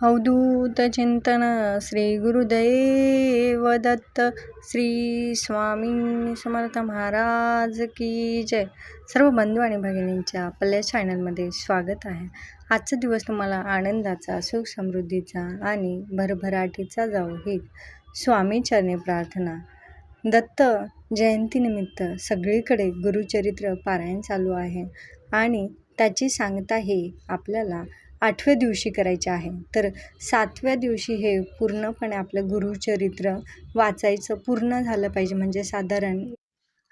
अवधूत चिंतन श्री गुरुदेव दत्त श्री स्वामी समर्थ महाराज की जय सर्व बंधू आणि भगिनींच्या आपल्या चॅनलमध्ये स्वागत आहे. आजचा दिवस तुम्हाला आनंदाचा सुख समृद्धीचा आणि भरभराटीचा जाऊ ही स्वामीचरणे प्रार्थना. दत्त जयंतीनिमित्त सगळीकडे गुरुचरित्र पारायण चालू आहे आणि त्याची सांगताही आपल्याला आठव्या दिवशी करायचे आहे. तर सातव्या दिवशी हे पूर्णपणे आपलं गुरुचरित्र वाचायचं पूर्ण झालं पाहिजे. म्हणजे साधारण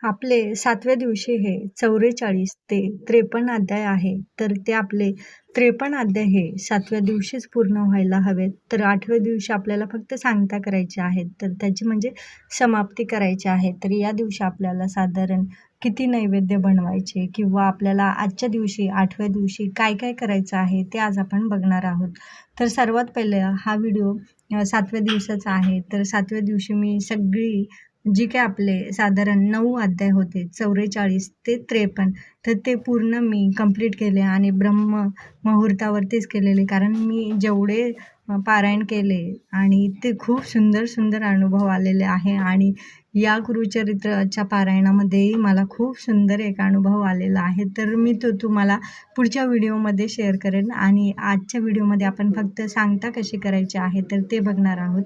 आपले सातव्या दिवशी हे चौवेचाळीस ते त्रेपन्न अध्याय आहे. तर ते आपले त्रेपन्न अध्याय हे सातव्या दिवशीच पूर्ण व्हायला हवेत. तर आठव्या दिवशी आपल्याला फक्त सांगता करायचे आहेत. तर त्याची म्हणजे समाप्ती करायची आहे. तर या दिवशी आपल्याला साधारण किती नैवेद्य बनवायचे किंवा आपल्याला आजच्या दिवशी आठव्या दिवशी काय काय करायचं आहे ते आज आपण बघणार आहोत. तर सर्वात पहिले हा व्हिडिओ सातव्या दिवसाचा आहे. तर सातव्या दिवशी मी सगळी जी काय आपले साधारण नऊ अध्याय होते चौवेचाळीस ते त्रेपन्न तर ते पूर्ण मी कंप्लीट केले आणि ब्रह्म मुहूर्तावरतीच केलेले. कारण मी जेवढे पारायण केले आणि ते खूप सुंदर सुंदर अनुभव आलेले आहे आणि या गुरुचरित्राच्या पारायणामध्येही मला खूप सुंदर एक अनुभव आलेला आहे. तर मी तो तुम्हाला पुढच्या व्हिडिओमध्ये शेअर करेन आणि आजच्या व्हिडिओमध्ये आपण फक्त सांगता कशी करायची आहे तर ते बघणार आहोत.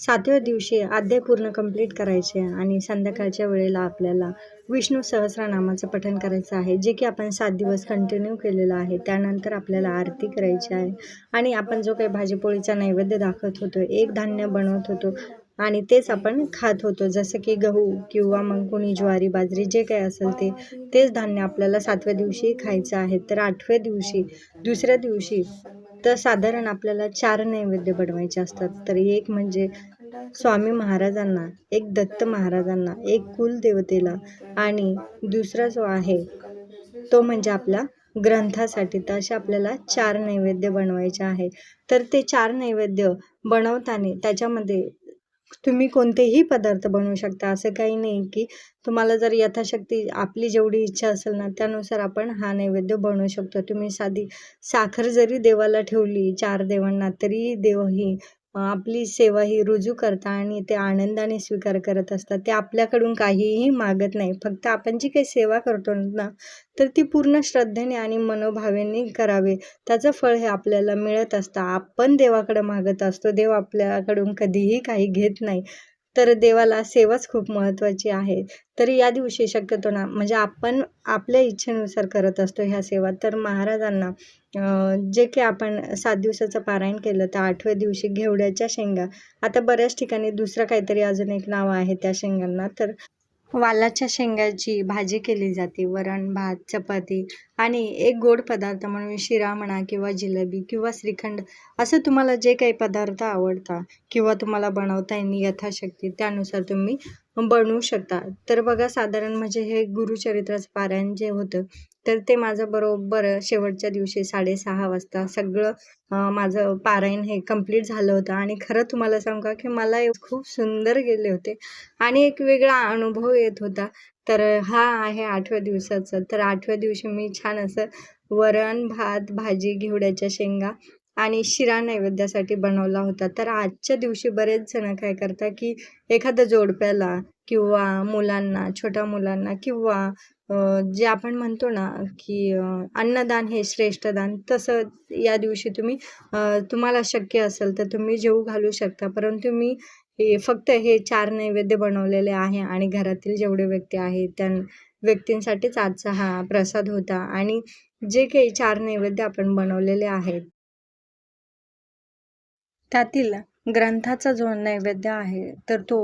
सातव्या दिवशी अध्याय पूर्ण कंप्लीट करायचे आणि संध्याकाळच्या वेळेला आपल्याला विष्णू सहस्रनामाचं पठण करायचं आहे जे की आपण सात दिवस कंटिन्यू केलेलं आहे. त्यानंतर आपल्याला आरती करायची आहे आणि आपण जो काही भाजीपोळीचा नैवेद्य दाखवत होतो एक धान्य बनवत होतो आणि तेच आपण खात होतो. जसं की गहू किंवा मग कोणी ज्वारी बाजरी जे काही असेल ते तेच धान्य आपल्याला सातव्या दिवशी खायचं आहे. तर आठव्या दिवशी दुसऱ्या दिवशी तर साधारण आपल्याला चार नैवेद्य बनवायचे असतात. तर एक म्हणजे स्वामी महाराजांना एक दत्त महाराजांना एक कुलदेवतेला आणि दुसरा जो आहे तो म्हणजे आपला ग्रंथासाठी. तर असे आपल्याला चार नैवेद्य बनवायचे आहे. तर ते चार नैवेद्य बनवताना त्याच्यामध्ये तुम्ही कोणतेही पदार्थ बनवू शकता असं काही नाही की तुम्हाला जर यथाशक्ती आपली जेवढी इच्छा असेल ना त्यानुसार आपण हा नैवेद्य बनवू शकतो. तुम्ही साधी साखर जरी देवाला ठेवली चार देवांना तरी देवही आपली सेवा ही रुजू करता आणि ते आनंदाने स्वीकार करत असतात. ते आपल्याकडून काहीही मागत नाही. फक्त आपण जी काही सेवा करतो ना तर ती पूर्ण श्रद्धेने आणि मनोभावेने करावे. त्याचं फळ हे आपल्याला मिळत असतं. आपण देवाकडे मागत असतो. देव आपल्याकडून कधीही काही घेत नाही. तर देवाला सेवाच खूप महत्त्वाची आहे. तरी या दिवशी शक्यतो ना म्हणजे आपण आपल्या इच्छेनुसार करत असतो ह्या सेवा. तर महाराजांना जे की आपण सात दिवसाचं पारायण केलं तर आठव्या दिवशी घेवड्याच्या शेंगा. आता बऱ्याच ठिकाणी दुसरं काहीतरी अजून एक नाव आहे त्या शेंगांना तर वालाच्या शेंगाची भाजी केली जाते. वरण भात चपाती आणि एक गोड पदार्थ म्हणून शिरा म्हणा किंवा जिलेबी किंवा श्रीखंड असं तुम्हाला जे काही पदार्थ आवडता किंवा तुम्हाला बनवता येईल यथाशक्ती त्यानुसार तुम्ही बनवू शकता. तर बघा साधारण म्हणजे हे गुरुचरित्राचं पारायण जे होतं तर ते माझं बरोबर शेवटच्या दिवशी साडेसहा वाजता सगळं माझं पारायण हे कंप्लीट झालं होतं. आणि खरं तुम्हाला सांगू का की मला खूप सुंदर गेले होते. आणि एक वेगळा अनुभव येत होता. तर हा आहे आठव्या दिवसाचं. तर आठव्या दिवशी मी छान असं वरण भात भाजी घेवड्याच्या शेंगा आणि शिरा नैवेद्यासाठी बनवला होता. तर आजच्या दिवशी बरेच जण काय करतात की एखाद्या जोडप्याला किंवा मुलांना छोट्या मुलांना किंवा जे आपण म्हणतो ना की अन्नदान हे श्रेष्ठ दान तसं या दिवशी तुम्ही तुम्हाला शक्य असेल तर तुम्ही जेऊ घालू शकता. परंतु मी हे फक्त हे चार नैवेद्य बनवलेले आहे आणि घरातील जेवढे व्यक्ती आहेत त्या व्यक्तींसाठीच आजचा हा प्रसाद होता. आणि जे काही चार नैवेद्य आपण बनवलेले आहेत त्यातील ग्रंथाचा जो नैवेद्य आहे तर तो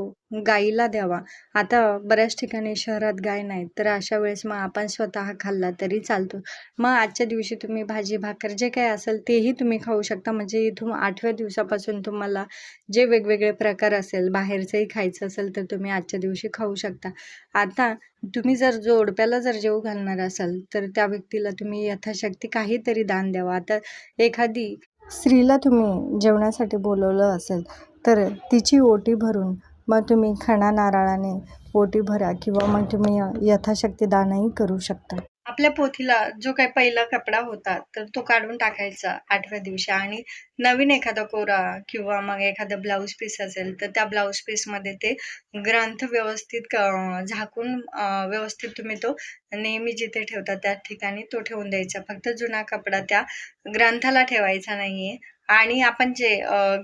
गाईला द्यावा. आता बऱ्याच ठिकाणी शहरात गाय नाही तर अशा वेळेस मग आपण स्वतः खाल्ला तरी चालतो. मग आजच्या दिवशी तुम्ही भाजी भाकर जे काय असेल तेही तुम्ही खाऊ शकता. म्हणजे इथून आठव्या दिवसापासून तुम्हाला जे वेगवेगळे प्रकार असेल बाहेरचंही खायचं असेल तर तुम्ही आजच्या दिवशी खाऊ शकता. आता तुम्ही जर जोडप्याला जर जेव घालणार असाल तर त्या व्यक्तीला तुम्ही यथाशक्ती काहीतरी दान द्यावा. आता एखादी स्त्रीला तुम्ही जेवणासाठी बोलवलं असेल तर तिची ओटी भरून मग तुम्ही खणा नारळाने ओटी भरा किंवा मग तुम्ही यथाशक्ती दानही करू शकता. आपल्या पोथीला जो काही पहिला कपडा होता तर तो काढून टाकायचा आठव्या दिवशी. आणि नवीन एखादा कोरा किंवा मग एखादा ब्लाऊज पीस असेल तर त्या ब्लाऊज पीसमध्ये ते ग्रंथ व्यवस्थित झाकून व्यवस्थित तुम्ही तो नेहमी जिथे ठेवता त्या ठिकाणी तो ठेवून द्यायचा. फक्त जुना कपडा त्या ग्रंथाला ठेवायचा नाहीये. आणि आपण जे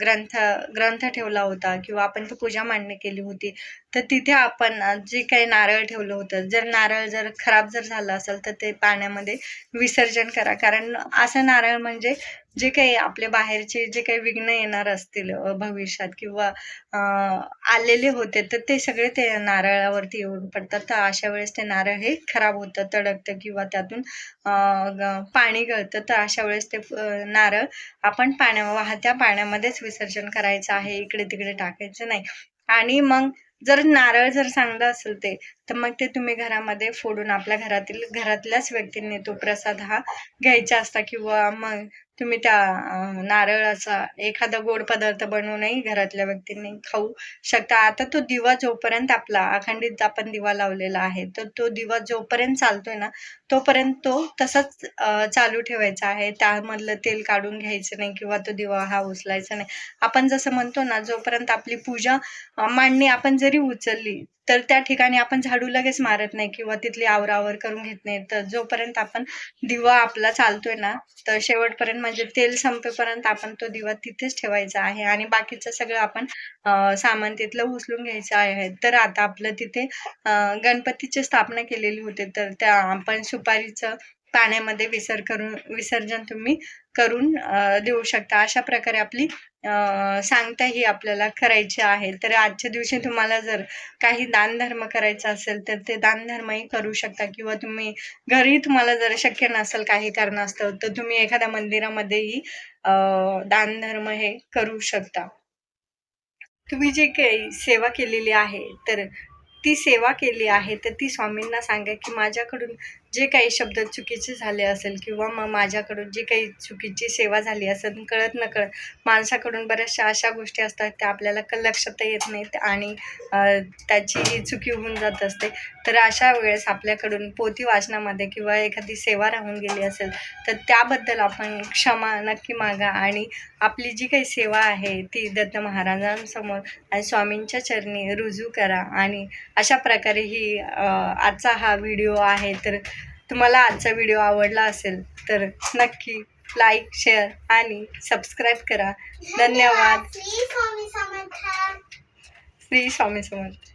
ग्रंथ ग्रंथ ठेवला होता किंवा आपण तो पूजा मांडणी केली होती तर तिथे आपण जे काही नारळ ठेवलं होतं जर नारळ जर खराब जर झालं असेल तर ते पाण्यामध्ये विसर्जन करा. कारण असं नारळ म्हणजे जे काही आपले बाहेरचे जे काही विघ्न येणार असतील भविष्यात किंवा आलेले होते तर ते सगळे ते नारळावरती येऊन पडतात. तर अशा वेळेस ते नारळ हे खराब होतं तडकतं किंवा त्यातून पाणी गळतं. तर अशा वेळेस ते नारळ आपण पाण्या वाहत्या पाण्यामध्येच विसर्जन करायचं आहे इकडे तिकडे टाकायचं नाही. आणि मग जर नारळ जर चांगलं असेल ते तर मग ते तुम्ही घरामध्ये फोडून आपल्या घरातील घरातल्याच व्यक्तींनी तो प्रसाद हा घ्यायचा असता किंवा मग तुम्ही त्या नारळाचा एखादा गोड पदार्थ बनवूनही घरातल्या व्यक्तींनी खाऊ शकता. आता तो दिवा जोपर्यंत आपला अखंडित आपण दिवा लावलेला आहे तर तो दिवा जोपर्यंत चालतोय ना तोपर्यंत तो तसाच चालू ठेवायचा आहे. त्यामधलं तेल काढून घ्यायचं नाही किंवा तो दिवा हा उचलायचा नाही. आपण जसं म्हणतो ना जोपर्यंत आपली पूजा मांडणी आपण जरी उचलली तर त्या ठिकाणी आपण झाडू लगेच मारत नाही किंवा तिथली आवरावर करून घेत नाही. तर जोपर्यंत आपण दिवा आपला चालतोय ना तर शेवटपर्यंत म्हणजे तेल संपेपर्यंत आपण तो दिवा तिथेच ठेवायचा आहे आणि बाकीचं सगळं आपण सामान तिथलं उचलून घ्यायचं आहे. तर आता आपलं तिथे गणपतीची स्थापना केलेली होती. तर त्या आपण सुपारीचं पाण्यामध्ये विसर करून विसर्जन तुम्ही करून देऊ शकता. अशा प्रकारे आपली अं, सांगता ही आपल्याला करायची आहे. तर आजच्या दिवशी तुम्हाला जर काही दानधर्म करायचा असेल तर ते दानधर्मही करू शकता. किंवा तुम्ही घरी तुम्हाला जर शक्य नसेल काही कारणास्तव तर तुम्ही एखाद्या मंदिरामध्येही अं, दानधर्म हे करू शकता. तुम्ही जे काही सेवा केलेली आहे तर ती सेवा केली आहे तर ती स्वामींना सांगा की माझ्याकडून जे काही शब्द चुकीचे झाले असेल किंवा मग माझ्याकडून जी काही चुकीची सेवा झाली असेल कळत न कळत माणसाकडून बऱ्याचशा अशा गोष्टी असतात त्या आपल्याला क लक्षात येत नाहीत आणि त्याची चुकी होऊन जात असते. तर अशा वेळेस आपल्याकडून पोथी वाचनामध्ये किंवा एखादी सेवा राहून गेली असेल तर त्याबद्दल आपण क्षमा नक्की मागा आणि आपली जी काही सेवा आहे ती दत्त महाराजांसमोर आणि स्वामींच्या चरणी रुजू करा आणि अशा प्रकारे ही आजचा हा व्हिडिओ आहे. तर तुम्हाला आजचा व्हिडिओ आवडला असेल तर नक्की लाईक शेअर आणि सबस्क्राईब करा. धन्यवाद. श्री स्वामी समर्थ. श्री स्वामी समर्थ.